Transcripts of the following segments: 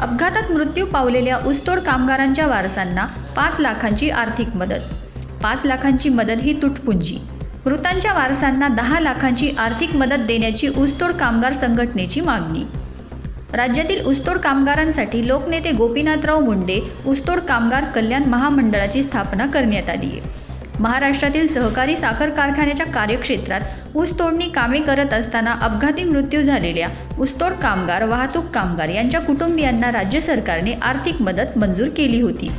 अपघातात मृत्यू पावलेल्या ऊसतोड कामगारांच्या वारसांना पाच लाखांची आर्थिक मदत. पाच लाखांची मदत ही तुटपुंजी. मृतांच्या वारसांना दहा लाखांची आर्थिक मदत देण्याची ऊसतोड कामगार संघटनेची मागणी. राज्यातील ऊसतोड कामगारांसाठी लोकनेते गोपीनाथराव मुंडे ऊसतोड कामगार कल्याण महामंडळाची स्थापना करण्यात आली आहे महाराष्ट्रातील सहकारी साखर कारखान्याच्या कार्यक्षेत्रात ऊसतोडणी कामे करत असताना अपघाती मृत्यू झालेल्या ऊसतोड कामगार वाहतूक कामगार यांच्या कुटुंबियांना राज्य सरकारने आर्थिक मदत मंजूर केली होती.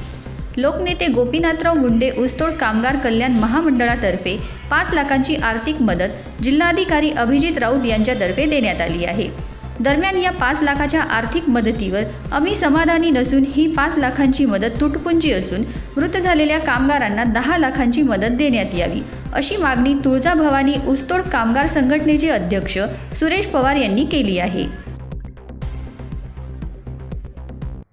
लोकनेते गोपीनाथराव मुंडे ऊसतोड कामगार कल्याण महामंडळातर्फे पाच लाखांची आर्थिक मदत जिल्हाधिकारी अभिजित राऊत यांच्यातर्फे देण्यात आली आहे. दरम्यान या पाच लाखाच्या आर्थिक मदतीवर आम्ही समाधानी नसून ही पाच लाखांची मदत तुटपुंजी असून मृत झालेल्या कामगारांना दहा लाखांची मदत देण्यात यावी अशी मागणी तुळजाभवानी ऊसतोड कामगार संघटनेचे अध्यक्ष सुरेश पवार यांनी केली आहे.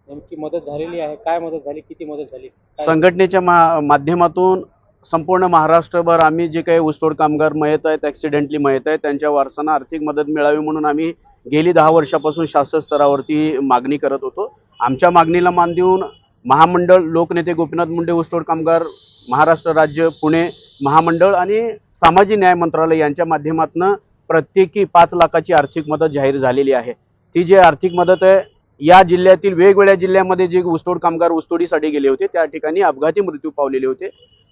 नेमकी मदत झालेली आहे. काय मदत झाली? किती मदत झाली? संघटनेच्या मा माध्यमातून संपूर्ण महाराष्ट्रभर आम्ही जे काही ऊसतोड कामगार मयत आहेत ॲक्सिडेंटली मयत आहेत त्यांच्या वारसांना आर्थिक मदत मिळावी म्हणून आम्ही गेली दहा वर्षापासून शासन स्तरावरती मागणी करत होतो. आमच्या मागणीला मान देऊन महामंडळ लोकनेते गोपीनाथ मुंडे ऊसतोड कामगार महाराष्ट्र राज्य पुणे महामंडळ आणि सामाजिक न्याय मंत्रालय यांच्या माध्यमातून प्रत्येकी पाच लाखाची आर्थिक मदत जाहीर झालेली आहे. ती जी आर्थिक मदत आहे या जिल्ह्यातील वेगवेगळ्या जिल्ह्यामध्ये जे ऊसतोड कामगार ऊसतोडीसाठी गेले होते त्या ठिकाणी अपघाती मृत्यू पावलेले होते.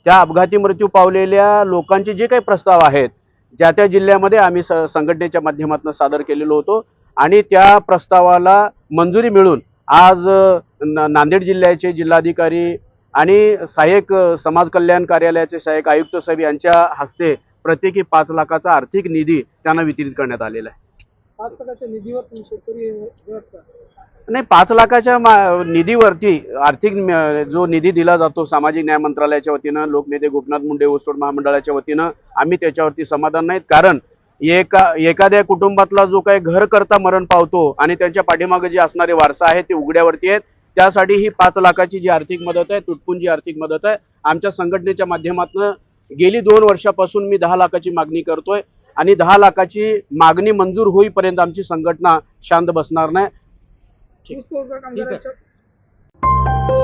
त्या अपघाती मृत्यू पावलेल्या लोकांचे जे काही प्रस्ताव आहेत ज्या त्या जिल्ह्यामध्ये आम्ही स संघटनेच्या माध्यमातून सादर केलेलो होतो. आणि त्या प्रस्तावाला मंजुरी मिळून आज नांदेड जिल्ह्याचे जिल्हाधिकारी आणि सहाय्यक समाज कल्याण कार्यालयाचे सहाय्यक आयुक्त साहेब यांच्या हस्ते प्रत्येकी पाच लाखाचा आर्थिक निधी त्यांना वितरित करण्यात आलेला आहे. पाच लाखाच्या निधीवर तुम्ही शेतकरी का नाही पाच लाखाच्या मा- निधीवरती आर्थिक म- जो निधी दिला जातो सामाजिक न्याय मंत्रालयाच्या वतीनं लोकनेते गोपनाथ मुंडे ऊसतोड महामंडळाच्या वतीनं आम्ही त्याच्यावरती समाधान नाहीत. कारण एका एखाद्या कुटुंबातला जो काही घर करता मरण पावतो आणि त्यांच्या पाठीमागे जे असणारे वारसा आहेत ते उघड्यावरती आहेत त्यासाठी ही पाच लाखाची जी आर्थिक मदत आहे तुटपुंजी आर्थिक मदत आहे आमच्या संघटनेच्या माध्यमातून गेली दोन वर्षापासून मी दहा लाखाची मागणी करतोय. आणि दहा लाखाची मागणी मंजूर होईपर्यंत आमची संघटना शांत बसणार नाही. ठीक आहे.